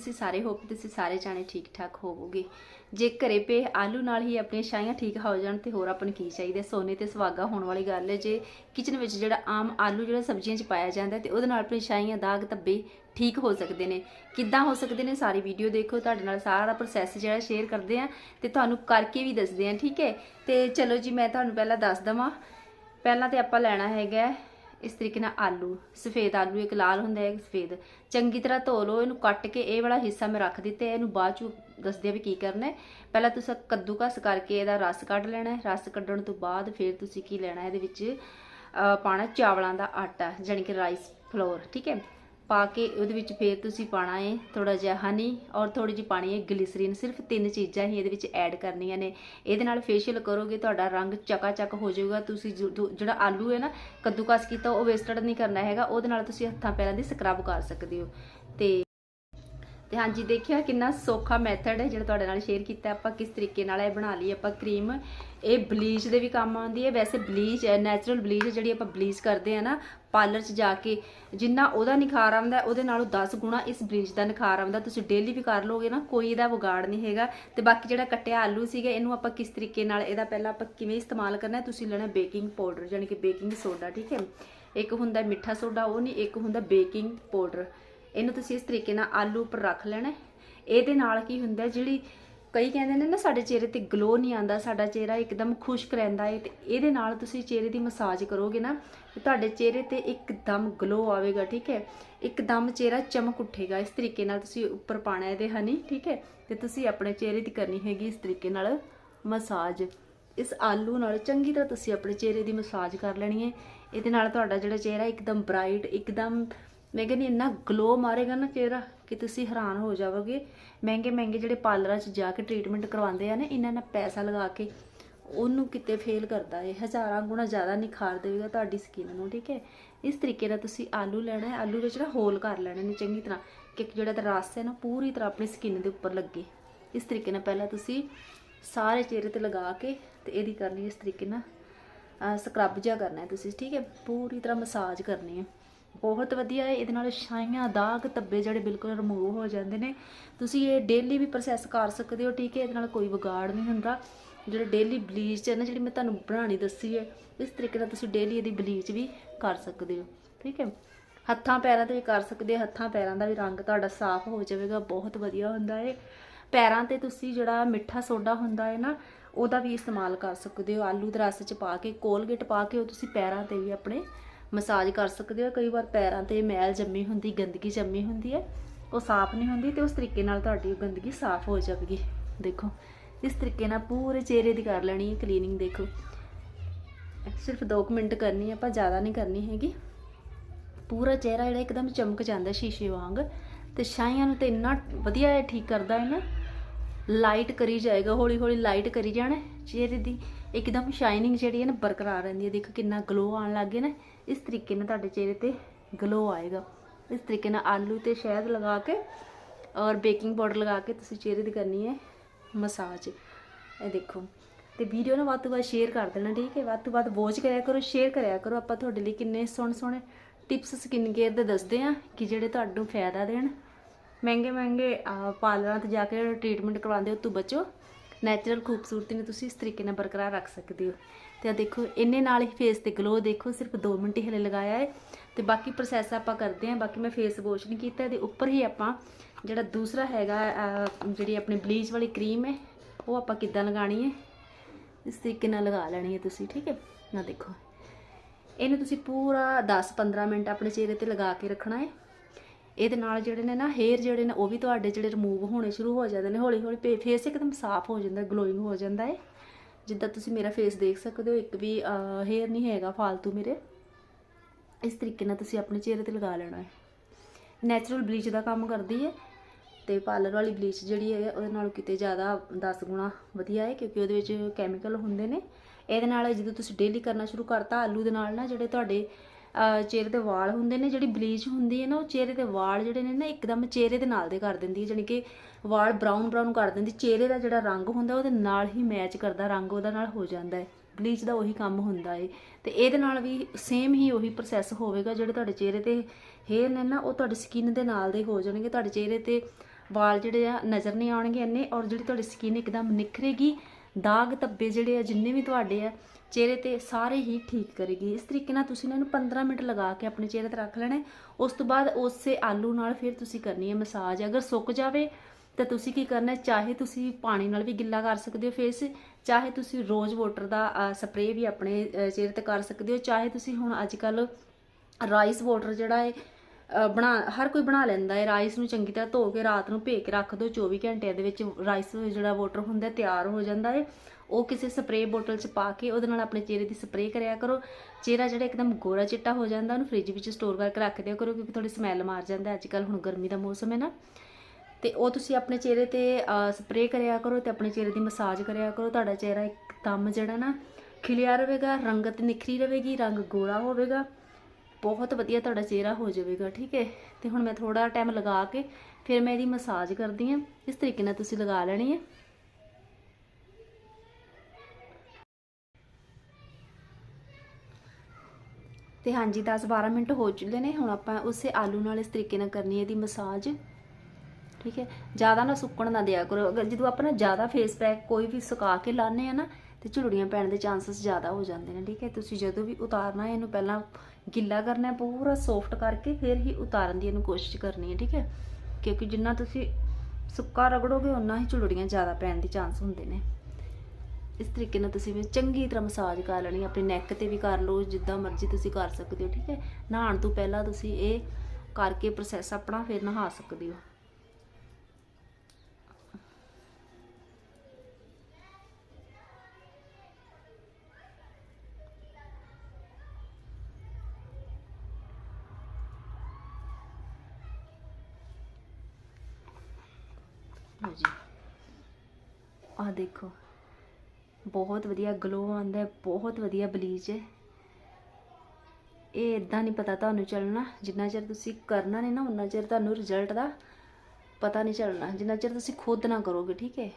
ਤੁਸੀਂ ਸਾਰੇ ਹੋਪ ਤੁਸੀਂ ਸਾਰੇ ਜਾਣੇ ਠੀਕ ਠਾਕ ਹੋਵੋਗੇ। ਜੇ ਘਰੇ ਪਏ ਆਲੂ ਨਾਲ ਹੀ ਆਪਣੀਆਂ ਛਾਈਆਂ ਠੀਕ ਹੋ ਜਾਣ ਤੇ ਹੋਰ ਆਪਾਂ ਨੂੰ ਕੀ ਚਾਹੀਦਾ? ਸੋਨੇ ਤੇ ਸੁਹਾਗਾ ਹੋਣ ਵਾਲੀ ਗੱਲ ਹੈ। ਜੇ ਕਿਚਨ ਵਿੱਚ ਜਿਹੜਾ ਆਮ ਆਲੂ, ਜਿਹੜਾ ਸਬਜ਼ੀਆਂ 'ਚ ਪਾਇਆ ਜਾਂਦਾ ਤੇ ਉਹਦੇ ਨਾਲ ਆਪਣੀ ਛਾਈਆਂ ਦਾਗ ਧੱਬੇ ਠੀਕ ਹੋ ਸਕਦੇ ਨੇ। ਕਿੱਦਾਂ ਹੋ ਸਕਦੇ ਨੇ ਸਾਰੀ ਵੀਡੀਓ ਦੇਖੋ। ਤੁਹਾਡੇ ਨਾਲ ਸਾਰਾ ਪ੍ਰੋਸੈਸ ਜਿਹੜਾ ਸ਼ੇਅਰ ਕਰਦੇ ਆ ਤੇ ਤੁਹਾਨੂੰ ਕਰਕੇ ਵੀ ਦੱਸਦੇ ਆ ਠੀਕ ਹੈ? ਤੇ ਚਲੋ ਜੀ, ਮੈਂ ਤੁਹਾਨੂੰ ਪਹਿਲਾਂ ਦੱਸ ਦਵਾਂ। ਪਹਿਲਾਂ ਤੇ ਆਪਾਂ ਲੈਣਾ ਹੈਗਾ ਇਸ ਤਰੀਕੇ ਨਾਲ ਆਲੂ ਸਫੇਦ ਆਲੂ ਇੱਕ ਲਾਲ ਹੁੰਦਾ ਹੈ ਇੱਕ ਸਫੇਦ। ਚੰਗੀ ਤਰ੍ਹਾਂ ਧੋ ਲਓ ਇਹਨੂੰ ਕੱਟ ਕੇ ਇਹ ਵਾਲਾ ਹਿੱਸਾ ਮੈਂ ਰੱਖ ਦਿੱਤਾ ਇਹਨੂੰ ਬਾਅਦ ਚ ਦੱਸਦੇ ਆ ਵੀ ਕੀ ਕਰਨਾ ਹੈ। ਪਹਿਲਾਂ ਤੁਸੀਂ ਕੱਦੂਕਸ ਕਰਕੇ ਇਹਦਾ ਰਸ ਕੱਢ ਲੈਣਾ ਹੈ। ਰਸ ਕੱਢਣ ਤੋਂ ਬਾਅਦ ਫਿਰ ਤੁਸੀਂ ਕੀ ਲੈਣਾ ਇਹਦੇ ਵਿੱਚ ਅਹ, ਪਾਣਾ ਚਾਵਲਾਂ ਦਾ ਆਟਾ ਜਾਣੀ ਕਿ ਰਾਈਸ ਫਲੋਰ ਠੀਕ ਹੈ। ਪਾ ਕੇ ਉਹਦੇ ਵਿੱਚ ਫੇਰ ਤੁਸੀਂ ਪਾਣਾ ਹੈ ਥੋੜਾ ਜਿਹਾ ਹਨੀ ਔਰ ਥੋੜੀ ਜਿਹੀ ਪਾਣੀ ਹੈ ਗਲਿਸਰੀਨ ਸਿਰਫ ਤਿੰਨ ਚੀਜ਼ਾਂ ਹੀ ਇਹਦੇ ਵਿੱਚ ਐਡ ਕਰਨੀਆਂ ਨੇ। ਇਹਦੇ ਨਾਲ ਫੇਸ਼ੀਅਲ ਕਰੋਗੇ, ਤੁਹਾਡਾ ਰੰਗ ਚਕਾਚਕ ਹੋ ਜਾਊਗਾ। ਤੁਸੀਂ ਜਿਹੜਾ ਆਲੂ ਹੈ ਨਾ, ਕੱਦੂਕਸ ਕੀਤਾ, ਉਹ ਵੇਸਟਡ ਨਹੀਂ ਕਰਨਾ ਹੈਗਾ। ਉਹਦੇ ਨਾਲ ਤੁਸੀਂ ਹੱਥਾਂ ਪੈਰਾਂ ਦੀ ਸਕਰਬ ਕਰ ਸਕਦੇ ਹੋ। ਤੇ ਤੇ ਹਾਂਜੀ ਦੇਖਿਆ ਕਿੰਨਾ ਸੌਖਾ ਮੈਥਡ ਹੈ ਜਿਹੜਾ ਤੁਹਾਡੇ ਨਾਲ ਸ਼ੇਅਰ ਕੀਤਾ ਆਪਾਂ ਕਿਸ ਤਰੀਕੇ ਨਾਲ ਇਹ ਬਣਾ ਲਈ ਆਪਾਂ ਕਰੀਮ ਇਹ ਬਲੀਚ ਦੇ ਵੀ ਕੰਮ ਆਉਂਦੀ ਹੈ। ਵੈਸੇ ਬਲੀਚ ਹੈ ਨੈਚੁਰਲ ਬਲੀਚ ਜਿਹੜੀ ਆਪਾਂ ਬਲੀਚ ਕਰਦੇ ਆ ਨਾ ਪਾਰਲਰ 'ਚ ਜਾ ਕੇ ਜਿੰਨਾ ਉਹਦਾ ਨਿਖਾਰ ਆਉਂਦਾ ਉਹਦੇ ਨਾਲੋਂ 10 ਗੁਣਾ ਇਸ ਬਲੀਚ ਦਾ ਨਿਖਾਰ ਆਉਂਦਾ। ਤੁਸੀਂ ਡੇਲੀ ਵੀ ਕਰ ਲੋਗੇ ਨਾ, ਕੋਈ ਇਹਦਾ ਵਿਗਾੜ ਨਹੀਂ ਹੈਗਾ। ਤੇ ਬਾਕੀ ਜਿਹੜਾ ਕੱਟਿਆ ਆਲੂ ਸੀਗਾ, ਇਹਨੂੰ ਆਪਾਂ ਕਿਸ ਤਰੀਕੇ ਨਾਲ, ਇਹਦਾ ਪਹਿਲਾਂ ਆਪਾਂ ਕਿਵੇਂ ਇਸਤੇਮਾਲ ਕਰਨਾ ਤੁਸੀਂ ਲੈਣਾ ਬੇਕਿੰਗ ਪਾਊਡਰ ਯਾਨੀ ਕਿ ਬੇਕਿੰਗ ਸੋਡਾ ਠੀਕ ਹੈ। ਇੱਕ ਹੁੰਦਾ ਮਿੱਠਾ ਸੋਡਾ, ਉਹ ਨਹੀਂ, ਇੱਕ ਹੁੰਦਾ ਬੇਕਿੰਗ ਪਾਊਡਰ ਇਹਨੂੰ ਤੁਸੀਂ ਇਸ ਤਰੀਕੇ ਨਾਲ ਆਲੂ ਉੱਪਰ ਰੱਖ ਲੈਣਾ ਇਹਦੇ ਨਾਲ ਕੀ ਹੁੰਦਾ ਜਿਹੜੀ ਕਈ ਕਹਿੰਦੇ ਨੇ ਨਾ, ਸਾਡੇ ਚਿਹਰੇ ਤੇ ਗਲੋ ਨਹੀਂ ਆਂਦਾ ਸਾਡਾ ਚਿਹਰਾ ਇੱਕਦਮ ਖੁਸ਼ਕ ਰਹਿੰਦਾ ਹੈ ਤੇ ਇਹਦੇ ਨਾਲ ਤੁਸੀਂ ਚਿਹਰੇ ਦੀ ਮਸਾਜ ਕਰੋਗੇ ਨਾ ਤੁਹਾਡੇ ਚਿਹਰੇ ਤੇ ਇੱਕਦਮ ਗਲੋ ਆਵੇਗਾ, ਠੀਕ ਹੈ? ਇੱਕਦਮ ਚਿਹਰਾ ਚਮਕ ਉੱਠੇਗਾ। ਇਸ ਤਰੀਕੇ ਨਾਲ ਤੁਸੀਂ ਉੱਪਰ ਪਾਣਾ ਇਹਦੇ ਹਨੀ ਠੀਕ ਹੈ? ਤੇ ਤੁਸੀਂ ਆਪਣੇ ਚਿਹਰੇ ਦੀ ਕਰਨੀ ਹੈਗੀ ਇਸ ਤਰੀਕੇ ਨਾਲ ਮਸਾਜ ਇਸ ਆਲੂ ਨਾਲ ਚੰਗੀ ਤਰ੍ਹਾਂ ਤੁਸੀਂ ਆਪਣੇ ਚਿਹਰੇ ਦੀ ਮਸਾਜ ਕਰ ਲੈਣੀ ਹੈ। ਇਹਦੇ ਨਾਲ ਤੁਹਾਡਾ ਜਿਹੜਾ ਚਿਹਰਾ ਇੱਕਦਮ ਬ੍ਰਾਈਟ ਇੱਕਦਮ ਮੈਂ ਕਹਿੰਦੀ ਇੰਨਾ ਗਲੋ ਮਾਰੇਗਾ ਨਾ ਚਿਹਰਾ ਕਿ ਤੁਸੀਂ ਹੈਰਾਨ ਹੋ ਜਾਵੋਗੇ। ਮਹਿੰਗੇ ਮਹਿੰਗੇ ਜਿਹੜੇ ਪਾਰਲਰਾਂ 'ਚ ਜਾ ਕੇ ਟ੍ਰੀਟਮੈਂਟ ਕਰਵਾਉਂਦੇ ਆ ਨਾ, ਇਹਨਾਂ ਨਾਲ ਪੈਸਾ ਲਗਾ ਕੇ ਉਹਨੂੰ ਕਿਤੇ ਫੇਲ ਕਰਦਾ ਹੈ ਹਜ਼ਾਰਾਂ ਗੁਣਾ ਜ਼ਿਆਦਾ ਨਿਖਾਰ ਦੇਵੇਗਾ ਤੁਹਾਡੀ ਸਕਿਨ ਨੂੰ, ਠੀਕ ਹੈ? ਇਸ ਤਰੀਕੇ ਨਾਲ ਤੁਸੀਂ ਆਲੂ ਲੈਣਾ ਹੈ, ਆਲੂ ਵਿੱਚ ਨਾ ਹੋਲ ਕਰ ਲੈਣੇ ਨੇ ਚੰਗੀ ਤਰ੍ਹਾਂ ਕਿ ਜਿਹੜਾ ਦਾ ਰਸ ਹੈ ਨਾ, ਪੂਰੀ ਤਰ੍ਹਾਂ ਆਪਣੀ ਸਕਿਨ ਦੇ ਉੱਪਰ ਲੱਗੇ। ਇਸ ਤਰੀਕੇ ਨਾਲ ਪਹਿਲਾਂ ਤੁਸੀਂ ਸਾਰੇ ਚਿਹਰੇ ਤੇ ਲਗਾ ਕੇ ਤੇ ਇਹਦੀ ਕਰਨੀ ਇਸ ਤਰੀਕੇ ਨਾਲ ਸਕਰਬ ਜਿਹਾ ਕਰਨਾ ਹੈ ਤੁਸੀਂ, ਠੀਕ ਹੈ? ਪੂਰੀ ਤਰ੍ਹਾਂ ਮਸਾਜ ਕਰਨੀ ਹੈ। ਬਹੁਤ ਵਧੀਆ ਹੈ, ਇਹਦੇ ਨਾਲ ਛਾਈਆਂ ਦਾਗ, ਧੱਬੇ ਜਿਹੜੇ ਬਿਲਕੁਲ ਰਿਮੂਵ ਹੋ ਜਾਂਦੇ ਨੇ। ਤੁਸੀਂ ਇਹ ਡੇਲੀ ਵੀ ਪ੍ਰੋਸੈਸ ਕਰ ਸਕਦੇ ਹੋ, ਠੀਕ ਹੈ, ਇਹਦੇ ਨਾਲ ਕੋਈ ਵਿਗਾੜ ਨਹੀਂ ਹੁੰਦਾ। ਜਿਹੜਾ ਡੇਲੀ ਬਲੀਚ ਹੈ ਨਾ, ਜਿਹੜੀ ਮੈਂ ਤੁਹਾਨੂੰ ਬਣਾਉਣੀ ਦੱਸੀ ਹੈ, ਇਸ ਤਰੀਕੇ ਨਾਲ ਤੁਸੀਂ ਡੇਲੀ ਇਹਦੀ ਬਲੀਚ ਵੀ ਕਰ ਸਕਦੇ ਹੋ, ਠੀਕ ਹੈ। ਹੱਥਾਂ ਪੈਰਾਂ ਤੇ ਵੀ ਕਰ ਸਕਦੇ ਹੋ, ਹੱਥਾਂ ਪੈਰਾਂ ਦਾ ਵੀ ਰੰਗ ਤੁਹਾਡਾ ਸਾਫ਼ ਹੋ ਜਾਵੇਗਾ, ਬਹੁਤ ਵਧੀਆ ਹੁੰਦਾ ਹੈ ਪੈਰਾਂ ਤੇ ਤੁਸੀਂ ਜਿਹੜਾ ਮਿੱਠਾ ਸੋਡਾ ਹੁੰਦਾ ਹੈ ਨਾ, ਉਹਦਾ ਵੀ ਇਸਤੇਮਾਲ ਕਰ ਸਕਦੇ ਹੋ, ਆਲੂ ਦੇ ਰਸ ਚ ਪਾ ਕੇ, ਕੋਲਗੇਟ ਪਾ ਕੇ ਉਹ ਤੁਸੀਂ ਪੈਰਾਂ ਤੇ ਵੀ ਆਪਣੇ ਮਸਾਜ ਕਰ ਸਕਦੇ ਹੋ, ਕਈ ਵਾਰ ਪੈਰਾਂ ਤੇ ਮੈਲ ਜੰਮੀ ਹੁੰਦੀ, ਗੰਦਗੀ ਜੰਮੀ ਹੁੰਦੀ ਹੈ, ਉਹ ਸਾਫ਼ ਨਹੀਂ ਹੁੰਦੀ ਤੇ ਉਸ ਤਰੀਕੇ ਨਾਲ ਤੁਹਾਡੀ ਉਹ ਗੰਦਗੀ ਸਾਫ਼ ਹੋ ਜਾਵੇਗੀ। ਦੇਖੋ, ਇਸ ਤਰੀਕੇ ਨਾਲ ਪੂਰੇ ਚਿਹਰੇ ਦੀ ਕਰ ਲੈਣੀ ਹੈ ਕਲੀਨਿੰਗ ਦੇਖੋ। ਸਿਰਫ 2 ਮਿੰਟ ਕਰਨੀ ਹੈ, ਆਪਾਂ ਜ਼ਿਆਦਾ ਨਹੀਂ ਕਰਨੀ ਹੈਗੀ। ਪੂਰਾ ਚਿਹਰਾ ਜਿਹੜਾ ਇੱਕਦਮ ਚਮਕ ਜਾਂਦਾ, ਸ਼ੀਸ਼ੇ ਵਾਂਗ। ਤੇ ਛਾਈਆਂ ਨੂੰ ਤੇ ਇੰਨਾ ਵਧੀਆ ਠੀਕ ਕਰਦਾ ਹੈ ਨਾ ਲਾਈਟ ਕਰੀ ਜਾਏਗਾ ਹੌਲੀ ਹੌਲੀ ਲਾਈਟ ਕਰੀ ਜਾਣਾ, ਚਿਹਰੇ ਦੀ ਇੱਕਦਮ ਸ਼ਾਈਨਿੰਗ ਜਿਹੜੀ ਹੈ ਨਾ ਬਰਕਰਾਰ ਰਹਿੰਦੀ ਹੈ। ਦੇਖੋ ਕਿੰਨਾ ਗਲੋ ਆਉਣ ਲੱਗ ਗਿਆ ਨਾ ਇਸ ਤਰੀਕੇ ਨਾਲ ਤੁਹਾਡੇ ਚਿਹਰੇ ਤੇ ਗਲੋ ਆਏਗਾ। ਇਸ ਤਰੀਕੇ ਨਾਲ ਆਲੂ ਤੇ ਸ਼ਹਿਦ ਲਗਾ ਕੇ ਔਰ ਬੇਕਿੰਗ ਪਾਊਡਰ ਲਗਾ ਕੇ ਤੁਸੀਂ ਚਿਹਰੇ ਦੀ ਕਰਨੀ ਹੈ ਮਸਾਜ ਇਹ ਦੇਖੋ। ਤੇ ਵੀਡੀਓ ਨੂੰ ਵੱਧ ਤੋਂ ਵੱਧ ਸ਼ੇਅਰ ਕਰ ਦੇਣਾ, ਠੀਕ ਹੈ? ਵੱਧ ਤੋਂ ਵੱਧ ਵੋਚ ਕਰਿਆ ਕਰੋ ਸ਼ੇਅਰ ਕਰਿਆ ਕਰੋ। ਆਪਾਂ ਤੁਹਾਡੇ ਲਈ ਕਿੰਨੇ ਸੋਹਣੇ ਸੋਹਣੇ ਟਿਪਸ ਸਕਿਨ ਕੇਅਰ ਦੇ ਦੱਸਦੇ ਆ ਕਿ ਜਿਹੜੇ ਤੁਹਾਨੂੰ ਫਾਇਦਾ ਦੇਣ। ਮਹਿੰਗੇ ਮਹਿੰਗੇ ਪਾਰਲਰਾਂ ਤੇ ਜਾ ਕੇ ਟ੍ਰੀਟਮੈਂਟ ਕਰਵਾਉਂਦੇ ਹੋ ਤੋਂ ਬਚੋ। ਨੈਚੁਰਲ ਖੂਬਸੂਰਤੀ ਨੂੰ ਤੁਸੀਂ ਇਸ ਤਰੀਕੇ ਨਾਲ ਬਰਕਰਾਰ ਰੱਖ ਸਕਦੇ ਹੋ। ਤੇ ਆ ਦੇਖੋ, ਇੰਨੇ ਨਾਲ ਹੀ ਫੇਸ ਤੇ ਗਲੋ ਦੇਖੋ, ਸਿਰਫ 2 ਮਿੰਟ ਹੀ ਹਲੇ ਲਗਾਇਆ ਹੈ। ਤੇ ਬਾਕੀ ਪ੍ਰੋਸੈਸ ਆਪਾਂ ਕਰਦੇ ਹਾਂ, ਬਾਕੀ ਮੈਂ ਫੇਸ ਵਾਸ਼ ਨਹੀਂ ਕੀਤਾ, ਇਹਦੇ ਉੱਪਰ ਹੀ ਆਪਾਂ ਜਿਹੜਾ ਦੂਸਰਾ ਹੈਗਾ ਜਿਹੜੀ ਆਪਣੀ ਬਲੀਚ ਵਾਲੀ ਕਰੀਮ ਹੈ, ਉਹ ਆਪਾਂ ਕਿੱਦਾਂ ਲਗਾਣੀ ਹੈ, ਇਸ ਤਰੀਕੇ ਨਾਲ ਲਗਾ ਲੈਣੀ ਹੈ ਤੁਸੀਂ, ਠੀਕ ਹੈ? ਨਾ ਦੇਖੋ। ਇਹਨੂੰ ਤੁਸੀਂ ਪੂਰਾ 10-15 ਮਿੰਟ ਆਪਣੇ ਚਿਹਰੇ ਤੇ ਲਗਾ ਕੇ ਰੱਖਣਾ ਹੈ। ਇਹਦੇ ਨਾਲ ਜਿਹੜੇ ਨੇ ਨਾ ਹੇਅਰ ਜਿਹੜੇ ਨੇ ਉਹ ਵੀ ਤੁਹਾਡੇ ਜਿਹੜੇ ਰਿਮੂਵ ਹੋਣੇ ਸ਼ੁਰੂ ਹੋ ਜਾਂਦੇ ਨੇ ਹੌਲੀ ਹੌਲੀ ਫੇਸ ਇੱਕਦਮ ਸਾਫ਼ ਹੋ ਜਾਂਦਾ ਗਲੋਇੰਗ ਹੋ ਜਾਂਦਾ ਹੈ ਜਿੱਦਾਂ ਤੁਸੀਂ ਮੇਰਾ ਫੇਸ ਦੇਖ ਸਕਦੇ ਹੋ, ਇੱਕ ਵੀ ਹੇਅਰ ਨਹੀਂ ਹੈਗਾ ਫालतू ਮੇਰੇ। ਇਸ ਤਰੀਕੇ ਨਾਲ ਤੁਸੀਂ ਆਪਣੇ ਚਿਹਰੇ ਤੇ ਲਗਾ ਲੈਣਾ ਹੈ ਨੈਚੁਰਲ ਬਲੀਚ ਦਾ ਕੰਮ ਕਰਦੀ ਹੈ ਤੇ ਪਾਰਲਰ ਵਾਲੀ ਬਲੀਚ ਜਿਹੜੀ ਹੈ ਉਹਦੇ ਨਾਲੋਂ ਕਿਤੇ ਜ਼ਿਆਦਾ 10 ਗੁਣਾ ਵਧੀਆ ਹੈ ਕਿਉਂਕਿ ਉਹਦੇ ਵਿੱਚ ਕੈਮੀਕਲ ਹੁੰਦੇ ਨੇ। ਇਹਦੇ ਨਾਲ ਜਦੋਂ ਤੁਸੀਂ ਡੇਲੀ ਕਰਨਾ ਸ਼ੁਰੂ ਕਰਤਾ, ਆਲੂ ਦੇ ਨਾਲ ਨਾ ਜਿਹੜੇ ਤੁਹਾਡੇ ਚਿਹਰੇ ਦੇ ਵਾਲ ਹੁੰਦੇ ਨੇ, ਜਿਹੜੀ ਬਲੀਚ ਹੁੰਦੀ ਹੈ ਨਾ, ਉਹ ਚਿਹਰੇ ਦੇ ਵਾਲ ਜਿਹੜੇ ਨੇ ਨਾ, ਇੱਕਦਮ ਚਿਹਰੇ ਦੇ ਨਾਲ ਦੇ ਕਰ ਦਿੰਦੀ ਹੈ, ਜਾਣੀ ਕਿ ਵਾਲ ਬਰਾਊਨ ਬਰਾਊਨ ਕਰ ਦਿੰਦੀ, ਚਿਹਰੇ ਦਾ ਜਿਹੜਾ ਰੰਗ ਹੁੰਦਾ, ਉਹਦੇ ਨਾਲ ਹੀ ਮੈਚ ਕਰਦਾ, ਰੰਗ ਉਹਦਾ ਨਾਲ ਹੋ ਜਾਂਦਾ ਹੈ, ਬਲੀਚ ਦਾ ਉਹੀ ਕੰਮ ਹੁੰਦਾ ਏ ਤੇ ਇਹਦੇ ਨਾਲ ਵੀ ਸੇਮ ਹੀ ਉਹੀ ਪ੍ਰੋਸੈਸ ਹੋਵੇਗਾ, ਜਿਹੜੇ ਤੁਹਾਡੇ ਚਿਹਰੇ ਤੇ ਹੇਅਰ ਨੇ ਨਾ, ਉਹ ਤੁਹਾਡੀ ਸਕਿਨ ਦੇ ਨਾਲ ਦੇ ਹੋ ਜਾਣਗੇ, ਤੁਹਾਡੇ ਚਿਹਰੇ ਤੇ ਵਾਲ ਜਿਹੜੇ ਆ, ਨਜ਼ਰ ਨਹੀਂ ਆਉਣਗੇ ਇੰਨੇ, ਔਰ ਜਿਹੜੀ ਤੁਹਾਡੀ ਸਕਿਨ ਇੱਕਦਮ ਨਿਖਰੇਗੀ, ਦਾਗ ਧੱਬੇ ਜਿਹੜੇ ਆ, ਜਿੰਨੇ ਵੀ ਤੁਹਾਡੇ ਆ ਚਿਹਰੇ ਤੇ ਸਾਰੇ ਹੀ ਠੀਕ ਕਰੇਗੀ। ਇਸ ਤਰੀਕੇ ਨਾਲ ਤੁਸੀਂ ਇਹਨਾਂ ਨੂੰ 15 ਮਿੰਟ ਲਗਾ ਕੇ ਆਪਣੇ ਚਿਹਰੇ ਤੇ ਰੱਖ ਲੈਣਾ ਉਸ ਤੋਂ ਬਾਅਦ ਉਸੇ ਆਲੂ ਨਾਲ ਫਿਰ ਤੁਸੀਂ ਕਰਨੀ ਹੈ ਮਸਾਜ। ਅਗਰ ਸੁੱਕ ਜਾਵੇ ਤਾਂ ਤੁਸੀਂ ਕੀ ਕਰਨਾ ਚਾਹੇ ਤੁਸੀਂ ਪਾਣੀ ਨਾਲ ਵੀ ਗਿੱਲਾ ਕਰ ਸਕਦੇ ਹੋ ਫੇਸ ਚਾਹੇ ਤੁਸੀਂ ਰੋਜ਼ ਵਾਟਰ ਦਾ ਸਪਰੇਅ ਵੀ ਆਪਣੇ ਚਿਹਰੇ ਤੇ ਕਰ ਸਕਦੇ ਹੋ, ਚਾਹੇ ਤੁਸੀਂ ਹੁਣ ਅੱਜ ਕੱਲ ਰਾਈਸ ਵਾਟਰ ਜਿਹੜਾ ਹੈ ਬਣਾ, ਹਰ ਕੋਈ ਬਣਾ ਲੈਂਦਾ ਹੈ। ਰਾਈਸ ਨੂੰ ਚੰਗੀ ਤਰ੍ਹਾਂ ਧੋ ਕੇ ਰਾਤ ਨੂੰ ਭੇਕ ਕੇ ਰੱਖ ਦਿਓ। 24 ਘੰਟਿਆਂ ਦੇ ਵਿੱਚ ਰਾਈਸ ਜਿਹੜਾ ਵਾਟਰ ਹੁੰਦਾ ਤਿਆਰ ਹੋ ਜਾਂਦਾ ਹੈ। ਉਹ ਕਿਸੇ ਸਪਰੇਅ ਬੋਤਲ 'ਚ ਪਾ ਕੇ ਉਹਦੇ ਨਾਲ ਆਪਣੇ ਚਿਹਰੇ ਦੀ ਸਪਰੇਅ ਕਰਿਆ ਕਰੋ। ਚਿਹਰਾ ਜਿਹੜਾ ਇੱਕਦਮ ਗੋਰਾ ਚਿੱਟਾ ਹੋ ਜਾਂਦਾ, ਉਹਨੂੰ ਫ੍ਰਿਜ ਵਿੱਚ ਸਟੋਰ ਕਰਕੇ ਰੱਖ ਦਿਆ ਕਰੋ ਕਿਉਂਕਿ ਥੋੜੀ ਸਮੈਲ ਮਾਰ ਜਾਂਦਾ। ਅੱਜ ਕੱਲ ਹੁਣ ਗਰਮੀ ਦਾ ਮੌਸਮ ਹੈ ਨਾ। ਤੇ ਉਹ ਤੁਸੀਂ ਆਪਣੇ ਚਿਹਰੇ ਤੇ ਸਪਰੇਅ ਕਰਿਆ ਕਰੋ ਤੇ ਆਪਣੇ ਚਿਹਰੇ ਦੀ ਮਸਾਜ ਕਰਿਆ ਕਰੋ। ਤੁਹਾਡਾ ਚਿਹਰਾ ਇੱਕਦਮ ਜਿਹੜਾ ਨਾ ਖਿਲਿਆ ਰਹੇਗਾ ਰੰਗਤ ਨਿਖਰੀ ਰਹੇਗੀ, ਰੰਗ ਗੋਰਾ ਹੋਵੇਗਾ। ਬਹੁਤ ਵਧੀਆ ਤੁਹਾਡਾ ਚਿਹਰਾ ਹੋ ਜਾਵੇਗਾ, ਠੀਕ ਹੈ? ਤੇ ਹੁਣ ਮੈਂ ਥੋੜਾ ਟਾਈਮ ਲਗਾ ਕੇ ਫਿਰ ਮੈਂ ਇਹਦੀ ਮਸਾਜ ਕਰਦੀ ਹਾਂ। ਇਸ ਤਰੀਕੇ ਨਾਲ ਤੁਸੀਂ ਲਗਾ ਲੈਣੀ ਹੈ। ਤੇ ਹਾਂਜੀ 10-12 ਮਿੰਟ ਹੋ ਚੁੱਲੇ ਨੇ, ਹੁਣ ਆਪਾਂ ਉਸੇ ਆਲੂ ਨਾਲ ਇਸ ਤਰੀਕੇ ਨਾਲ ਕਰਨੀ ਹੈ ਇਹਦੀ ਮਸਾਜ। ਠੀਕ ਹੈ? ਜ਼ਿਆਦਾ ਨਾ ਸੁੱਕਣ ਨਾ ਦਿਆ ਕਰੋ। ਅਗਰ ਜਦੋਂ ਆਪਾਂ ਨਾ ਜ਼ਿਆਦਾ ਫੇਸ ਪੈਕ ਕੋਈ ਵੀ ਸੁਕਾ ਕੇ ਲਾਣੇ ਆ ਨਾ, ਤੇ ਝੁਰੜੀਆਂ ਪੈਣ ਦੇ ਚਾਂਸਸ ਜ਼ਿਆਦਾ ਹੋ ਜਾਂਦੇ ਨੇ। ਠੀਕ ਹੈ? ਤੁਸੀਂ ਜਦੋਂ ਵੀ ਉਤਾਰਨਾ ਇਹਨੂੰ ਪਹਿਲਾਂ ਗਿੱਲਾ ਕਰਨਾ ਪੂਰਾ ਸੌਫਟ ਕਰਕੇ ਫਿਰ ਹੀ ਉਤਾਰਨ ਦੀ ਇਹਨੂੰ ਕੋਸ਼ਿਸ਼ ਕਰਨੀ ਹੈ। ਠੀਕ ਹੈ? ਕਿਉਂਕਿ ਜਿੰਨਾ ਤੁਸੀਂ ਸੁੱਕਾ ਰਗੜੋਗੇ ਉਨਾ ਹੀ ਝੁਰੜੀਆਂ ਜ਼ਿਆਦਾ ਪੈਣ ਦੇ ਚਾਂਸ ਹੁੰਦੇ ਨੇ। ਇਸ ਤਰੀਕੇ ਨਾਲ ਤੁਸੀਂ ਵੀ ਚੰਗੀ ਤਰ੍ਹਾਂ ਮਸਾਜ ਕਰ ਲੈਣੀ, ਆਪਣੇ ਨੈਕ ਤੇ ਵੀ ਕਰ ਲਓ, ਜਿੱਦਾਂ ਮਰਜ਼ੀ ਤੁਸੀਂ ਕਰ ਸਕਦੇ ਹੋ, ਠੀਕ ਹੈ? ਨਹਾਉਣ ਤੋਂ ਪਹਿਲਾਂ ਤੁਸੀਂ ਇਹ ਕਰਕੇ ਪ੍ਰੋਸੈਸ ਆਪਣਾ ਫਿਰ ਨਹਾ ਸਕਦੇ ਹੋ। ਲਓ ਜੀ। ਆਹ ਦੇਖੋ। ਬਹੁਤ ਵਧੀਆ ਗਲੋ ਆਉਂਦਾ ਬਹੁਤ ਵਧੀਆ ਬਲੀਚ ਹੈ। ਇਹ ਇਦਾਂ ਨਹੀਂ ਪਤਾ ਤੁਹਾਨੂੰ ਚੱਲਣਾ, ਜਿੰਨਾ ਚਿਰ ਤੁਸੀਂ ਕਰਨਾ ਨਹੀਂ ਨਾ, ਉਨਾ ਚਿਰ ਤੁਹਾਨੂੰ ਰਿਜ਼ਲਟ ਦਾ ਪਤਾ ਨਹੀਂ ਚੱਲਣਾ। ਜਿੰਨਾ ਚਿਰ ਤੁਸੀਂ ਖੁਦ ਨਾ ਕਰੋਗੇ, ਠੀਕ ਹੈ?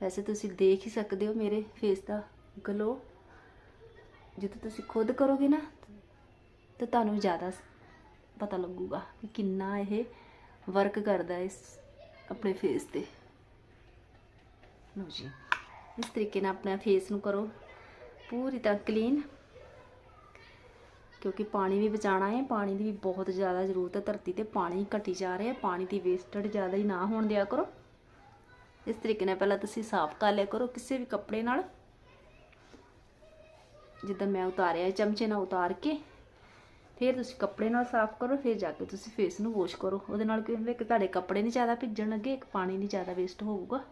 ਵੈਸੇ ਤੁਸੀਂ ਦੇਖ ਹੀ ਸਕਦੇ ਹੋ ਮੇਰੇ ਫੇਸ ਦਾ ਗਲੋ ਜਦੋਂ ਤੁਸੀਂ ਖੁਦ ਕਰੋਗੇ ਨਾ, ਤਾਂ ਤੁਹਾਨੂੰ ਜ਼ਿਆਦਾ ਪਤਾ ਲੱਗੂਗਾ ਕਿ ਕਿੰਨਾ ਇਹ ਵਰਕ ਕਰਦਾ ਇਸ ਆਪਣੇ ਫੇਸ ਤੇ। ਲਓ ਜੀ। ਇਸ ਤਰੀਕੇ ਨਾਲ ਆਪਣੇ ਫੇਸ ਨੂੰ ਕਰੋ। ਪੂਰੀ ਤਰ੍ਹਾਂ ਕਲੀਨ ਕਿਉਂਕਿ ਪਾਣੀ ਵੀ ਬਚਾਉਣਾ ਹੈ, ਪਾਣੀ ਦੀ ਵੀ ਬਹੁਤ ਜ਼ਿਆਦਾ ਜ਼ਰੂਰਤ ਹੈ। ਧਰਤੀ ਤੇ ਪਾਣੀ ਘਟੀ ਜਾ ਰਿਹਾ ਪਾਣੀ ਦੀ ਵੇਸਟਡ ਜ਼ਿਆਦਾ ਹੀ ਨਾ ਹੋਣ ਦਿਆ ਕਰੋ। ਇਸ ਤਰੀਕੇ ਨਾਲ ਪਹਿਲਾਂ ਤੁਸੀਂ ਸਾਫ਼ ਕਰ ਲਿਆ ਕਰੋ ਕਿਸੇ ਵੀ ਕੱਪੜੇ ਨਾਲ। ਜਿੱਦਾਂ ਮੈਂ ਉਤਾਰਿਆ ਚਮਚੇ ਨਾਲ ਉਤਾਰ ਕੇ, ਫਿਰ ਤੁਸੀਂ ਕੱਪੜੇ ਨਾਲ ਸਾਫ਼ ਕਰੋ, ਫਿਰ ਜਾ ਕੇ ਤੁਸੀਂ ਫੇਸ ਨੂੰ ਵਾਸ਼ ਕਰੋ। ਉਹਦੇ ਨਾਲ ਕੀ ਹੁੰਦਾ ਕਿ ਤੁਹਾਡੇ ਕੱਪੜੇ ਨਹੀਂ ਜ਼ਿਆਦਾ ਭਿੱਜਣ ਲੱਗੇ, ਇੱਕ ਪਾਣੀ ਨਹੀਂ ਜ਼ਿਆਦਾ ਵੇਸਟ ਹੋਊਗਾ।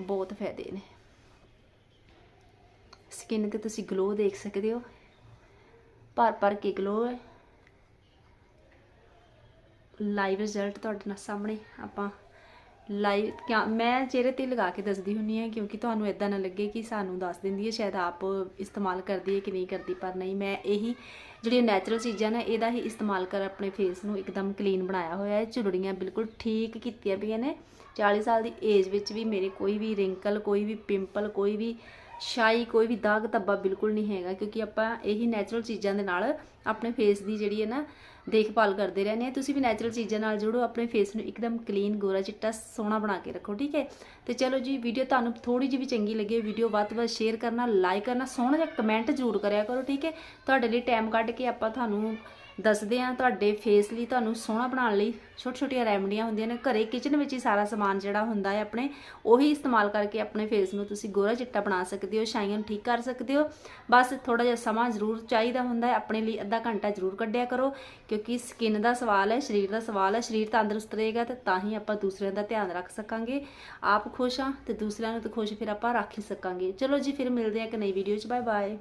ਬਹੁਤ ਫਾਇਦੇ ਨੇ। ਸਕਿਨ ਤੇ ਤੁਸੀਂ ਗਲੋ ਦੇਖ ਸਕਦੇ ਹੋ। ਭਰ ਭਰ ਕੇ ਗਲੋ ਹੈ। ਲਾਈਵ ਰਿਜ਼ਲਟ ਤੁਹਾਡੇ ਨਾਲ ਸਾਹਮਣੇ ਆਪਾਂ ਲਾਈਵ ਕਿਆ ਮੈਂ ਚਿਹਰੇ ਤੇ ਲਗਾ ਕੇ ਦੱਸਦੀ ਹੁੰਨੀ ਆ ਕਿਉਂਕਿ ਤੁਹਾਨੂੰ ਇਦਾਂ ਨਾ ਲੱਗੇ ਕਿ ਸਾਨੂੰ ਦੱਸ ਦਿੰਦੀ ਹੈ, ਸ਼ਾਇਦ ਆਪ ਇਸਤੇਮਾਲ ਕਰਦੀ ਹੈ ਕਿ ਨਹੀਂ ਕਰਦੀ, ਪਰ ਨਹੀਂ, ਮੈਂ ਇਹੀ ਜਿਹੜੀਆਂ ਨੈਚੁਰਲ ਚੀਜ਼ਾਂ ਨੇ ਇਹਦਾ ਹੀ ਇਸਤੇਮਾਲ ਕਰ ਆਪਣੇ ਫੇਸ ਨੂੰ ਇੱਕਦਮ ਕਲੀਨ ਬਣਾਇਆ ਹੋਇਆ ਹੈ। ਝੁਰੜੀਆਂ ਬਿਲਕੁਲ ਠੀਕ ਕੀਤੀਆਂ ਪਈਆਂ ਨੇ। 40 ਸਾਲ ਦੀ ਏਜ ਵਿੱਚ ਵੀ ਮੇਰੇ ਕੋਈ ਵੀ ਰਿੰਕਲ ਕੋਈ ਵੀ ਪਿੰਪਲ ਕੋਈ ਵੀ ਸ਼ਾਈ, ਕੋਈ ਵੀ ਦਾਗ ਧੱਬਾ ਬਿਲਕੁਲ ਨਹੀਂ ਹੈਗਾ, ਕਿਉਂਕਿ ਆਪਾਂ ਇਹੀ ਨੈਚੁਰਲ ਚੀਜ਼ਾਂ ਦੇ ਨਾਲ ਆਪਣੇ ਫੇਸ ਦੀ ਜਿਹੜੀ ਹੈ ਨਾ ਦੇਖਭਾਲ ਕਰਦੇ ਰਹਿੰਦੇ ਆ ਤੁਸੀਂ ਵੀ ਨੈਚੁਰਲ ਚੀਜ਼ਾਂ ਨਾਲ ਜੁੜੋ, ਆਪਣੇ ਫੇਸ ਨੂੰ ਇੱਕਦਮ ਕਲੀਨ ਗੋਰਾ ਚਿੱਟਾ, ਸੋਹਣਾ ਬਣਾ ਕੇ ਰੱਖੋ, ਠੀਕ ਹੈ? ਤੇ ਚਲੋ ਜੀ ਵੀਡੀਓ ਤੁਹਾਨੂੰ ਥੋੜੀ ਜਿਹੀ ਵੀ ਚੰਗੀ ਲੱਗੇ ਵੀਡੀਓ ਵੱਧ ਤੋਂ ਵੱਧ ਸ਼ੇਅਰ ਕਰਨਾ ਲਾਈਕ ਕਰਨਾ, ਸੋਹਣਾ ਜਿਹਾ ਕਮੈਂਟ ਜ਼ਰੂਰ ਕਰਿਆ ਕਰੋ, ਠੀਕ ਹੈ? ਤੁਹਾਡੇ ਲਈ ਟਾਈਮ ਕੱਢ ਕੇ ਆਪਾਂ ਤੁਹਾਨੂੰ ਦੱਸਦੇ ਆ ਤੁਹਾਡੇ ਫੇਸ ਲਈ, ਤੁਹਾਨੂੰ ਸੋਹਣਾ ਬਣਾਉਣ ਲਈ ਛੋਟੀ ਛੋਟੀਆਂ ਰੈਮਡੀਆਂ ਹੁੰਦੀਆਂ ਨੇ। ਘਰੇ ਕਿਚਨ ਵਿੱਚ ਹੀ ਸਾਰਾ ਸਮਾਨ ਜਿਹੜਾ ਹੁੰਦਾ ਹੈ ਆਪਣੇ, ਉਹੀ ਇਸਤੇਮਾਲ ਕਰਕੇ ਆਪਣੇ ਫੇਸ ਨੂੰ ਤੁਸੀਂ ਗੋਰਾ ਚਿੱਟਾ ਬਣਾ ਸਕਦੇ ਹੋ ਛਾਈਆਂ ਨੂੰ ਠੀਕ ਕਰ ਸਕਦੇ ਹੋ। ਬਸ ਥੋੜਾ ਜਿਹਾ ਸਮਾਂ ਜ਼ਰੂਰ ਚਾਹੀਦਾ ਹੁੰਦਾ ਹੈ, ਆਪਣੇ ਲਈ ਅੱਧਾ ਘੰਟਾ ਜ਼ਰੂਰ ਕੱਢਿਆ ਕਰੋ, ਕਿਉਂਕਿ ਸਕਿਨ ਦਾ ਸਵਾਲ ਹੈ, ਸਰੀਰ ਦਾ ਸਵਾਲ ਹੈ, ਸਰੀਰ ਤੰਦਰੁਸਤ ਰਹੇਗਾ ਤੇ ਤਾਂ ਹੀ ਆਪਾਂ ਦੂਸਰਿਆਂ ਦਾ ਧਿਆਨ ਰੱਖ ਸਕਾਂਗੇ। ਆਪ ਖੁਸ਼ ਹਾਂ ਤੇ ਦੂਸਰਿਆਂ ਨੂੰ ਤਾਂ ਖੁਸ਼ ਫਿਰ ਆਪਾਂ ਰੱਖ ਹੀ ਸਕਾਂਗੇ। ਚਲੋ ਜੀ, ਫਿਰ ਮਿਲਦੇ ਹਾਂ ਇੱਕ ਨਈ ਵੀਡੀਓ 'ਚ। Bye bye